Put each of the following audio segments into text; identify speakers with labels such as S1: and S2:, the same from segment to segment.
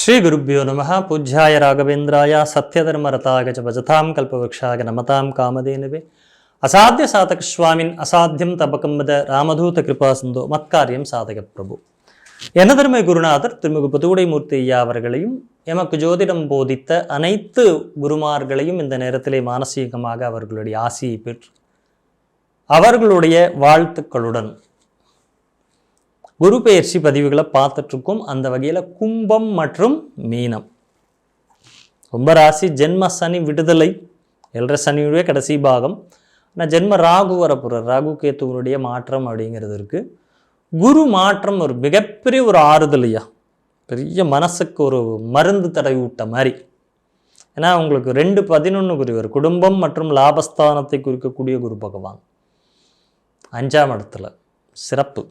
S1: ஸ்ரீகுருப்போ நம பூஜ்யாய ராகவேந்திராய சத்யதர்மரதாகஜ ச பஜதாம் கல்பவృక్షாய நமதாம் காமதேனுவே. அசாத்திய சாதக சுவாமின் அசாத்தியம் தபகம் வத ராமதூத கிருபா சிந்தோ மத்காரியம் சாதக பிரபு எனதர்மை குருநாதர் திருமிகு புதுவுடைமூர்த்தி ஐயா அவர்களையும் எமக்கு ஜோதிடம் போதித்த அனைத்து குருமார்களையும் இந்த நேரத்திலே மானசீகமாக அவர்களுடைய ஆசியை பெற்று அவர்களுடைய வாழ்த்துக்களுடன் குரு பெயர்ச்சி பதிவுகளை பார்த்துட்ருக்கோம். அந்த வகையில் கும்பம் மற்றும் மீனம். கும்பராசி ஜென்ம சனி விடுதலை எல்ற சனியுடைய கடைசி பாகம். ஆனால் ஜென்ம ராகு வரப்போகிறார் ராகு கேத்துவனுடைய மாற்றம் அப்படிங்கிறது இருக்குது குரு மாற்றம் ஒரு மிகப்பெரிய ஒரு ஆறுதலையா பெரிய மனசுக்கு ஒரு மருந்து தடவி விட்ட மாதிரி ஏன்னா உங்களுக்கு ரெண்டு பதினொன்று குறிவர் குடும்பம் மற்றும் லாபஸ்தானத்தை குறிக்கக்கூடிய குரு பகவான். அஞ்சாம் இடத்துல சிறப்பு.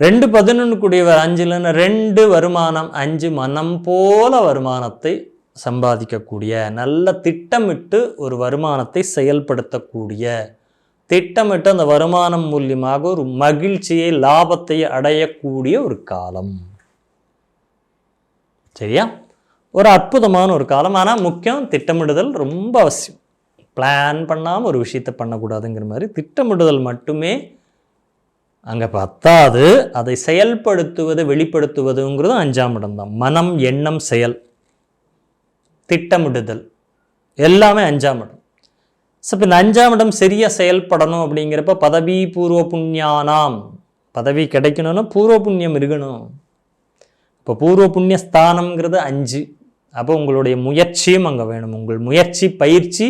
S1: ரெண்டு பதினொன்று கூடியவர் அஞ்சுலன்னு ரெண்டு வருமானம் அஞ்சு மனம் போல வருமானத்தை சம்பாதிக்கக்கூடிய நல்ல திட்டமிட்டு ஒரு வருமானத்தை செயல்படுத்தக்கூடிய திட்டமிட்டு அந்த வருமானம் மூலியமாக ஒரு மகிழ்ச்சியை லாபத்தை அடையக்கூடிய ஒரு காலம். சரியா? ஒரு அற்புதமான ஒரு காலம். ஆனால் முக்கியம் திட்டமிடுதல் ரொம்ப அவசியம். பிளான் பண்ணாமல் ஒரு விஷயத்தை பண்ணக்கூடாதுங்கிற மாதிரி திட்டமிடுதல் மட்டுமே அங்கே பத்தாது அதை செயல்படுத்துவது வெளிப்படுத்துவதுங்கிறது அஞ்சாம் இடம் தான். மனம் எண்ணம் செயல் திட்டமிடுதல் எல்லாமே அஞ்சாம் இடம். ஸோ இப்போ இந்த அஞ்சாம் இடம் சரியாக செயல்படணும் அப்படிங்கிறப்ப பதவி பூர்வ புண்ணியானாம். பதவி கிடைக்கணும்னா பூர்வ புண்ணியம் இருக்கணும். இப்போ பூர்வ புண்ணிய ஸ்தானம்ங்கிறது அஞ்சு. அப்போ உங்களுடைய முயற்சியும் அங்கே வேணும். உங்கள் முயற்சி பயிற்சி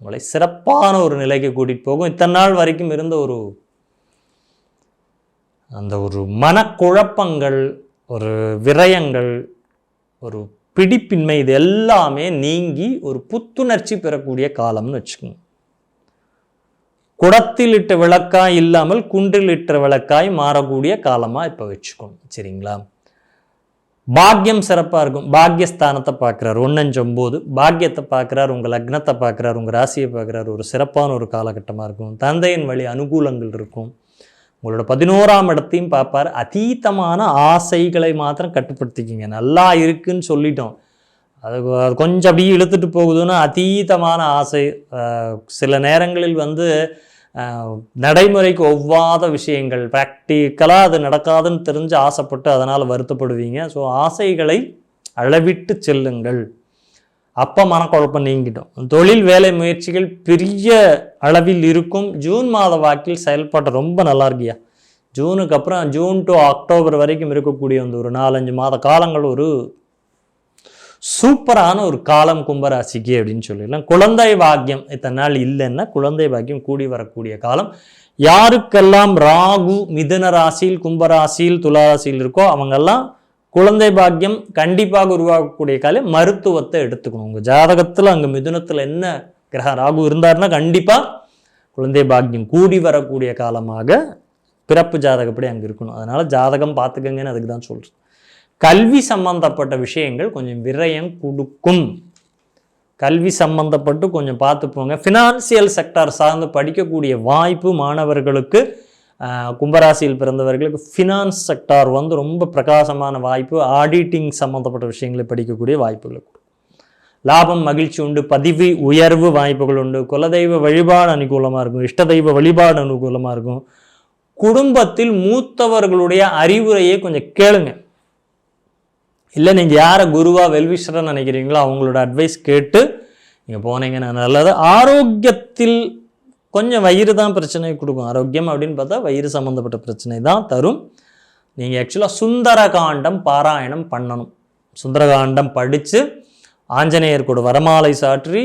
S1: உங்களை சிறப்பான ஒரு நிலைக்கு கூட்டிகிட்டு போகும். இத்தனை நாள் வரைக்கும் இருந்த ஒரு அந்த ஒரு மனக்குழப்பங்கள் ஒரு விரயங்கள் ஒரு பிடிப்பின்மை இது எல்லாமே நீங்கி ஒரு புத்துணர்ச்சி பெறக்கூடிய காலம்னு வச்சுக்கோங்க. குடத்தில் இட்ட விளக்காய் இல்லாமல் குன்றில் இட்ட விளக்காய் மாறக்கூடிய காலமாக இப்போ வச்சுக்கணும் சரிங்களா? பாக்கியம் சிறப்பாக இருக்கும். பாக்கியஸ்தானத்தை பார்க்குறாரு. ஒன்னஞ்சொம்போது. பாக்கியத்தை பார்க்குறாரு உங்கள் லக்னத்தை பார்க்குறாரு உங்கள் ராசியை பார்க்குறாரு. ஒரு சிறப்பான ஒரு காலகட்டமாக இருக்கும். தந்தையின் வழி அனுகூலங்கள் இருக்கும். உங்களோட பதினோராம் இடத்தையும் பார்ப்பார். அதீத்தமான ஆசைகளை மாத்திரம் கட்டுப்படுத்திக்கிங்க. நல்லா இருக்குன்னு சொல்லிட்டோம். அது கொஞ்சம் அப்படியே இழுத்துட்டு போகுதுன்னா அதீதமான ஆசை. சில நேரங்களில் வந்து நடைமுறைக்கு ஒவ்வாத விஷயங்கள் ப்ராக்டிக்கலாக அது நடக்காதுன்னு தெரிஞ்சு ஆசைப்பட்டு அதனால் வருத்தப்படுவீங்க. ஸோ ஆசைகளை அளவிட்டு செல்லுங்கள். அப்போ மனக்குழப்பம் நீங்கிட்டோம் தொழில் வேலை முயற்சிகள் பெரிய அளவில் இருக்கும். ஜூன் மாத வாக்கில் செயல்பாட்டை ரொம்ப நல்லா இருக்கியா? ஜூனுக்கு அப்புறம் ஜூன் டு அக்டோபர் வரைக்கும் இருக்கக்கூடிய அந்த ஒரு நாலஞ்சு மாத காலங்கள் ஒரு சூப்பரான ஒரு காலம் கும்பராசிக்கு அப்படின்னு சொல்லிடலாம். குழந்தை பாக்கியம் இத்தனை நாள் இல்லைன்னா குழந்தை பாக்கியம் கூடி வரக்கூடிய காலம். யாருக்கெல்லாம் ராகு மிதுன ராசியில் கும்பராசியில் துளாராசியில் இருக்கோ அவங்கெல்லாம் குழந்தை பாக்கியம் கண்டிப்பாக உருவாகக்கூடிய காலை மருத்துவத்தை எடுத்துக்கணும். உங்கள் ஜாதகத்தில் அங்கே மிதுனத்தில் என்ன கிரக ராகு இருந்தாருன்னா கண்டிப்பாக குழந்தை பாக்கியம் கூடி வரக்கூடிய காலமாக பிறப்பு ஜாதகப்படி அங்கே இருக்கணும். அதனால் ஜாதகம் பார்த்துக்கங்கன்னு அதுக்கு தான் சொல்கிறேன் கல்வி சம்பந்தப்பட்ட விஷயங்கள் கொஞ்சம் விரயம் கொடுக்கும். கல்வி சம்பந்தப்பட்டு கொஞ்சம் பார்த்து போங்க. ஃபினான்சியல் செக்டார் சார்ந்து படிக்கக்கூடிய வாய்ப்பு மாணவர்களுக்கு கும்பராசியில் பிறந்தவர்களுக்கு ஃபினான்ஸ் செக்டார் வந்து ரொம்ப பிரகாசமான வாய்ப்பு ஆடிட்டிங் சம்மந்தப்பட்ட விஷயங்களை படிக்கக்கூடிய வாய்ப்புகள் கொடுக்கும் லாபம் மகிழ்ச்சி உண்டு பதிவு உயர்வு வாய்ப்புகள் உண்டு. குலதெய்வ வழிபாடு அனுகூலமாக இருக்கும் இஷ்ட தெய்வ வழிபாடு அனுகூலமாக இருக்கும். குடும்பத்தில் மூத்தவர்களுடைய அறிவுரையை கொஞ்சம் கேளுங்க. இல்லை நீங்கள் யாரை குருவாக வெல்விஷராக நினைக்கிறீங்களோ அவங்களோட அட்வைஸ் கேட்டு நீங்கள் போனீங்கன்னா நல்லது. ஆரோக்கியத்தில் கொஞ்சம் வயிறு தான் பிரச்சனை கொடுக்கும். ஆரோக்கியம் அப்படின்னு பார்த்தா வயிறு சம்மந்தப்பட்ட பிரச்சனை தான் தரும். நீங்கள் ஆக்சுவலாக சுந்தரகாண்டம் பாராயணம் பண்ணணும். சுந்தரகாண்டம் படித்து ஆஞ்சநேயர் கூட வரமாலை சாற்றி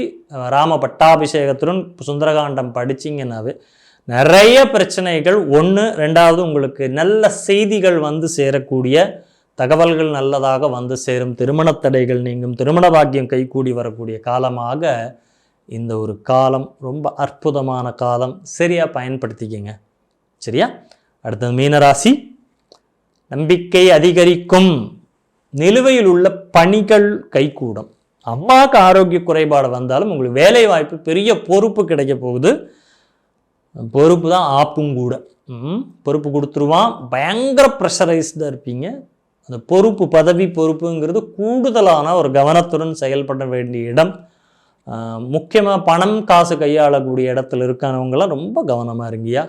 S1: ராம பட்டாபிஷேகத்துடன் சுந்தரகாண்டம் படிச்சிங்கன்னாவே நிறைய பிரச்சனைகள் ஒன்று ரெண்டாவது உங்களுக்கு நல்ல செய்திகள் வந்து சேரக்கூடிய தகவல்கள் நல்லதாக வந்து சேரும். திருமண தடைகள் நீங்கும். திருமண பாக்கியம் கைகூடி வரக்கூடிய காலமாக இந்த ஒரு காலம் ரொம்ப அற்புதமான காலம். சரியாக பயன்படுத்திக்கங்க. சரியா? அடுத்தது மீனராசி. நம்பிக்கை அதிகரிக்கும். நிலுவையில் உள்ள பணிகள் கைகூடும். அம்மாவுக்கு ஆரோக்கிய குறைபாடு வந்தாலும் உங்களுக்கு வேலை வாய்ப்பு பெரிய பொறுப்பு கிடைக்க போகுது. பொறுப்பு தான் ஆப்பும் கூட. ம், பொறுப்பு கொடுத்துருவான். பயங்கர ப்ரெஷரைஸ்டாக இருப்பீங்க. அந்த பொறுப்பு பதவி பொறுப்புங்கிறது கூடுதலான ஒரு கவனத்துடன் செயல்பட வேண்டிய இடம். முக்கியமாக பணம் காசு கையாளக்கூடிய இடத்துல இருக்கிறவங்களாம் ரொம்ப கவனமாக இருங்கய்யா.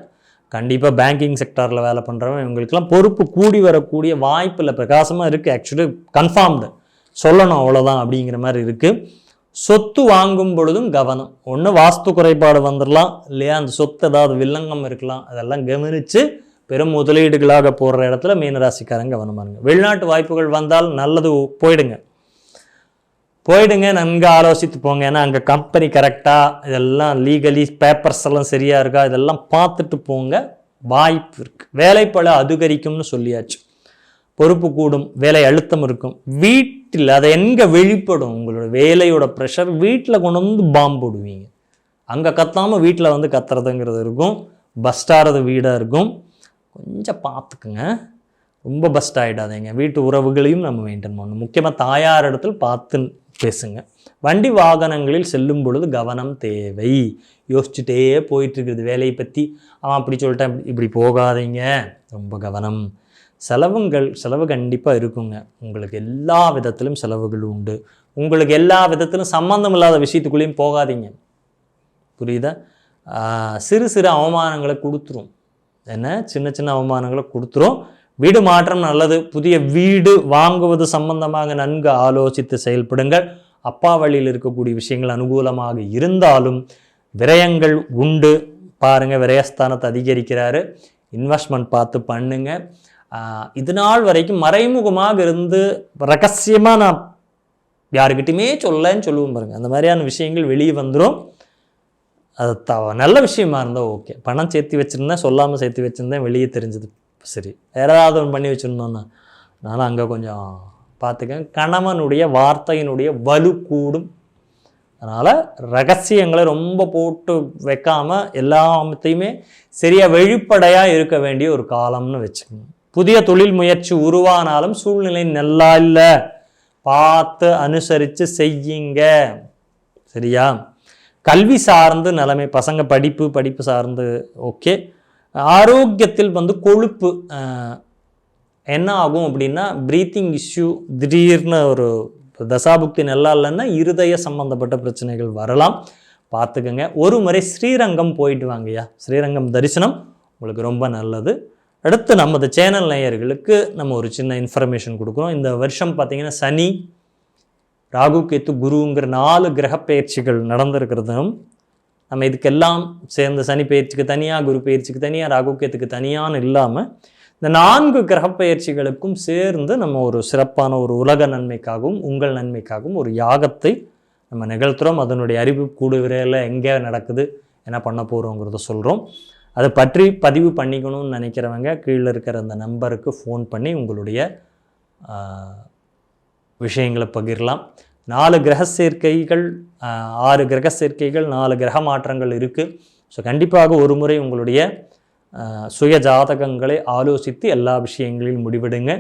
S1: கண்டிப்பாக பேங்கிங் செக்டாரில் வேலை பண்ணுறவங்க இவங்களுக்கெல்லாம் பொறுப்பு கூடி வரக்கூடிய வாய்ப்பில் பிரகாசமாக இருக்குது ஆக்சுவலி கன்ஃபார்ம்டு சொல்லணும் அவ்வளோதான் அப்படிங்கிற மாதிரி இருக்குது சொத்து வாங்கும் பொழுதும் கவனம். ஒன்று வாஸ்து குறைபாடு வந்துடலாம் இல்லையா அந்த சொத்து ஏதாவது வில்லங்கம் இருக்கலாம். அதெல்லாம் கவனித்து பெரும் முதலீடுகளாக போடுற இடத்துல மீனராசிக்காரங்க கவனமாக இருங்க. வெளிநாட்டு வாய்ப்புகள் வந்தால் நல்லது போயிடுங்க. போயிடுங்க நன்கு ஆலோசித்து போங்க. ஏன்னா அங்கே கம்பெனி கரெக்டாக இதெல்லாம் லீகலி பேப்பர்ஸ் எல்லாம் சரியாக இருக்கா இதெல்லாம் பார்த்துட்டு போங்க. வாய்ப்பு இருக்குது வேலைப்பழ அதிகரிக்கும்னு சொல்லியாச்சு. பொறுப்பு கூடும் வேலை அழுத்தம் இருக்கும். வீட்டில் அதை எங்கே வெளிப்படும் உங்களோட வேலையோட ப்ரெஷர் வீட்டில் கொண்டு வந்து பாம்பு போடுவீங்க. அங்கே கத்தாமல் வீட்டில் வந்து கத்துறதுங்கிறது இருக்கும். பஸ்டாகிறது வீடாக இருக்கும். கொஞ்சம் பார்த்துக்குங்க. ரொம்ப பஸ்ட் ஆகிடாதீங்க வீட்டு உறவுகளையும் நம்ம மெயின்டைன் பண்ணணும். முக்கியமாக தாயார் இடத்துல பார்த்து பேசுங்க. வண்டி வாகனங்களில் செல்லும் பொழுது கவனம் தேவை. யோசிச்சுட்டே போயிட்டுருக்குறது வேலையை பற்றி அவன் அப்படி சொல்லிட்டான் இப்படி- இப்படி போகாதீங்க. ரொம்ப கவனம். செலவுங்கள் செலவு கண்டிப்பாக இருக்குங்க. உங்களுக்கு எல்லா விதத்திலும் செலவுகள் உண்டு. உங்களுக்கு எல்லா விதத்திலும் சம்மந்தம் இல்லாத விஷயத்துக்குள்ளேயும் போகாதீங்க. புரியுதா? சிறு சிறு அவமானங்களை கொடுத்துரும். என்ன? சின்ன சின்ன அவமானங்களை கொடுத்துரும். வீடு மாற்றம் நல்லது புதிய வீடு வாங்குவது சம்பந்தமாக நன்கு ஆலோசித்து செயல்படுங்கள். அப்பா வழியில் இருக்கக்கூடிய விஷயங்கள் அனுகூலமாக இருந்தாலும் விரயங்கள் உண்டு. பாருங்கள் விரயஸ்தானத்தை அதிகரிக்கிறாரு. இன்வெஸ்ட்மெண்ட் பார்த்து பண்ணுங்க. இது நாள் வரைக்கும் மறைமுகமாக இருந்து ரகசியமாக நான் யாருக்கிட்டையுமே சொல்லலைன்னு சொல்லுவோம் பாருங்கள் அந்த மாதிரியான விஷயங்கள் வெளியே வந்துடும் அது த நல்ல விஷயமா இருந்தால் ஓகே. பணம் சேர்த்து வச்சுருந்தேன் சொல்லாமல் சேர்த்து வச்சுருந்தேன் வெளியே தெரிஞ்சது. சரி வேற ஏதாவது ஒன்று பண்ணி வச்சுருந்தோன்னா அதனால் அங்கே கொஞ்சம் பார்த்துக்கேன் கணவனுடைய வார்த்தையினுடைய வலு கூடும். அதனால் ரகசியங்களை ரொம்ப போட்டு வைக்காமல் எல்லாத்தையுமே சரியாக வெளிப்படையாக இருக்க வேண்டிய ஒரு காலம்னு வச்சுக்கணும். புதிய தொழில் முயற்சி உருவானாலும் சூழ்நிலை நல்லா இல்லை. பார்த்து அனுசரித்து செய்யுங்க. சரியா? கல்வி சார்ந்து நிலைமை பசங்க படிப்பு படிப்பு சார்ந்து ஓகே. ஆரோக்கியத்தில் வந்து கொழுப்பு என்ன ஆகும் அப்படின்னா ப்ரீத்திங் இஷ்யூ திடீர்னு ஒரு தசாபுக்தி நல்லா இல்லைன்னா இருதய சம்பந்தப்பட்ட பிரச்சனைகள் வரலாம். பார்த்துக்கோங்க. ஒரு முறை ஸ்ரீரங்கம் போயிட்டு வாங்கய்யா. ஸ்ரீரங்கம் தரிசனம் உங்களுக்கு ரொம்ப நல்லது. அடுத்து நமது சேனல் நேயர்களுக்கு நம்ம ஒரு சின்ன இன்ஃபர்மேஷன் கொடுக்குறோம். இந்த வருஷம் பார்த்தீங்கன்னா சனி ராகு கேத்து குருங்கிற நாலு கிரக பயிற்சிகள் நடந்திருக்கிறதும் நம்ம இதுக்கெல்லாம் சேர்ந்த சனி பயிற்சிக்கு தனியாக குரு பயிற்சிக்கு தனியாக ராகுக்கியத்துக்கு தனியான்னு இல்லாமல் இந்த நான்கு கிரக பயிற்சிகளுக்கும் சேர்ந்து நம்ம ஒரு சிறப்பான ஒரு உலக நன்மைக்காகவும் உங்கள் நன்மைக்காகவும் ஒரு யாகத்தை நம்ம நிகழ்த்துறோம். அதனுடைய அறிவு கூடுவிரையில் எங்கே நடக்குது என்ன பண்ண போகிறோங்கிறத சொல்கிறோம் அதை பற்றி பதிவு பண்ணிக்கணும்னு நினைக்கிறவங்க கீழே இருக்கிற அந்த நம்பருக்கு ஃபோன் பண்ணி உங்களுடைய விஷயங்களை பகிரலாம். நாலு கிரக சேர்க்கைகள் ஆறு கிரக சேர்க்கைகள் நாலு கிரக மாற்றங்கள் இருக்குது ஸோ கண்டிப்பாக ஒரு முறை உங்களுடைய சுய ஜாதகங்களை ஆலோசித்து எல்லா விஷயங்களிலும் முடிவெடுங்க.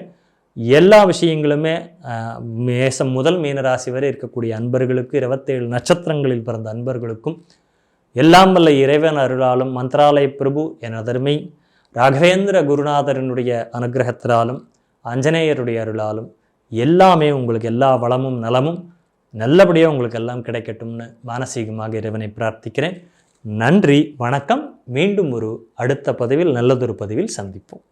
S1: எல்லா விஷயங்களுமே மேசம் முதல் மீனராசி வரை இருக்கக்கூடிய அன்பர்களுக்கு இருபத்தேழு நட்சத்திரங்களில் பிறந்த அன்பர்களுக்கும் எல்லாம் வல்ல இறைவன் அருளாலும் மந்த்ராலய பிரபு என் ராகவேந்திர குருநாதரனுடைய அனுகிரகத்தினாலும் ஆஞ்சநேயருடைய அருளாலும் எல்லாமே உங்களுக்கு எல்லா வளமும் நலமும் நல்லபடியாக உங்களுக்கு எல்லாம் கிடைக்கட்டும்னு மானசீகமாக இறைவனை பிரார்த்திக்கிறேன். நன்றி வணக்கம். மீண்டும் ஒரு அடுத்த பதிவில் நல்லதொரு பதிவில் சந்திப்போம்.